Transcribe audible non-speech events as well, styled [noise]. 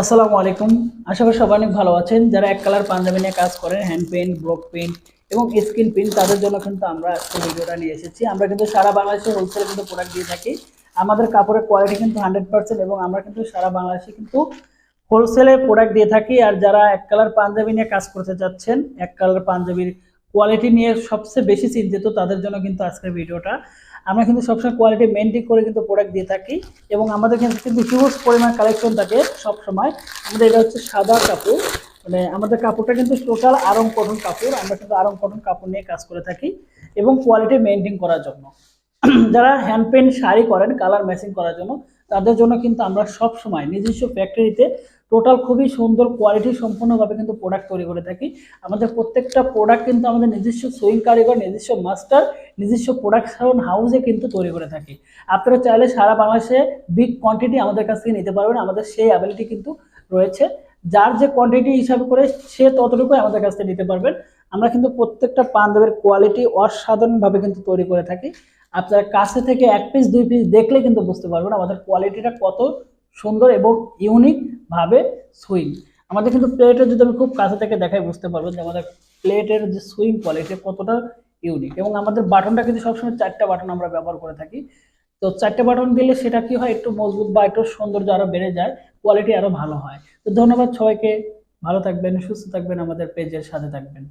আসসালামু আলাইকুম। আশা করি সবাই অনেক ভালো আছেন। যারা এক কালার পাঞ্জাবি নিয়ে কাজ করেন হ্যান্ড পেন্ট ব্লক পেন্ট এবং স্কিন পেন্ট তাদের জন্য কিন্তু আমরা আজকে ভিডিওটা নিয়ে এসেছি। আমরা কিন্তু সারা বাংলাদেশে হোলসেলে কিন্তু প্রোডাক্ট দিয়ে থাকি। আমাদের কাপড়ের কোয়ালিটি কিন্তু হান্ড্রেড পার্সেন্ট এবং আমরা কিন্তু সারা বাংলাদেশে কিন্তু হোলসেলে প্রোডাক্ট দিয়ে থাকি। আর যারা এক কালার পাঞ্জাবি নিয়ে কাজ করতে চাচ্ছেন, এক কালার পাঞ্জাবির কোয়ালিটি নিয়ে সবচেয়ে বেশি চিন্তিত তাদের জন্য কিন্তু আজকের ভিডিওটা। আমরা কিন্তু সবসময় কোয়ালিটি মেনটেন করে কিন্তু প্রোডাক্ট দিয়ে থাকি এবং আমাদের কিন্তু কিন্তু হিউজ পরিমাণ কালেকশন থাকে সবসময়। আমাদের এটা হচ্ছে সাদা কাপড় মানে আমাদের কাপড়টা কিন্তু টোটাল আরং কটন কাপড়, আমরা কিন্তু আরং কটন কাপড় নিয়ে কাজ করে থাকি এবং কোয়ালিটি মেনটেন করার জন্য। [clears throat] যারা হ্যান্ড পেন্ট শাড়ি করেন কালার ম্যাচিং করার জন্য, তাদের জন্য কিন্তু আমরা সব সময় নিজস্ব ফ্যাক্টরিতে টোটাল খুবই সুন্দর কোয়ালিটি সম্পূর্ণভাবে কিন্তু প্রোডাক্ট তৈরি করে থাকি। আমাদের প্রত্যেকটা প্রোডাক্ট কিন্তু আমাদের নিজস্ব সুইং কারিগর, নিজস্ব মাস্টার নিজস্ব প্রোডাকশন হাউসে কিন্তু তৈরি করে থাকি। আপনারা চাইলে সারা বাংলাদেশে বিগ কোয়ান্টিটি আমাদের কাছ থেকে নিতে পারবেন, আমাদের সেই অ্যাবিলিটি কিন্তু রয়েছে। যার যে কোয়ান্টিটি হিসাবে করে সে ততটুকু আমাদের কাছ থেকে নিতে পারবেন। আমরা কিন্তু প্রত্যেকটা পাঞ্জাবের কোয়ালিটি অসাধারণভাবে কিন্তু তৈরি করে থাকি। আপনারা কাছে থেকে এক পিস দুই পিস দেখলে কিন্তু বুঝতে পারবেন আমাদের কোয়ালিটিটা কত সুন্দর এবং ইউনিক ভাবে সুইং আমাদের কিন্তু প্লেটের যদি আমি খুব কাছে থেকে দেখাই, বুঝতে পারবেন যে আমাদের প্লেটের যে সুইং কোয়ালিটি কতটা ইউনিক এবং আমাদের বাটনটা কিন্তু সবসময় চারটা বাটন আমরা ব্যবহার করে থাকি। তো চারটে বাটন দিলে সেটা কি হয়, একটু মজবুত বা একটু সৌন্দর্য আরও বেড়ে যায় কোয়ালিটি আরও ভালো হয়। তো ধন্যবাদ সবাইকে, ভালো থাকবেন, সুস্থ থাকবেন আমাদের পেজের সাথে থাকবেন।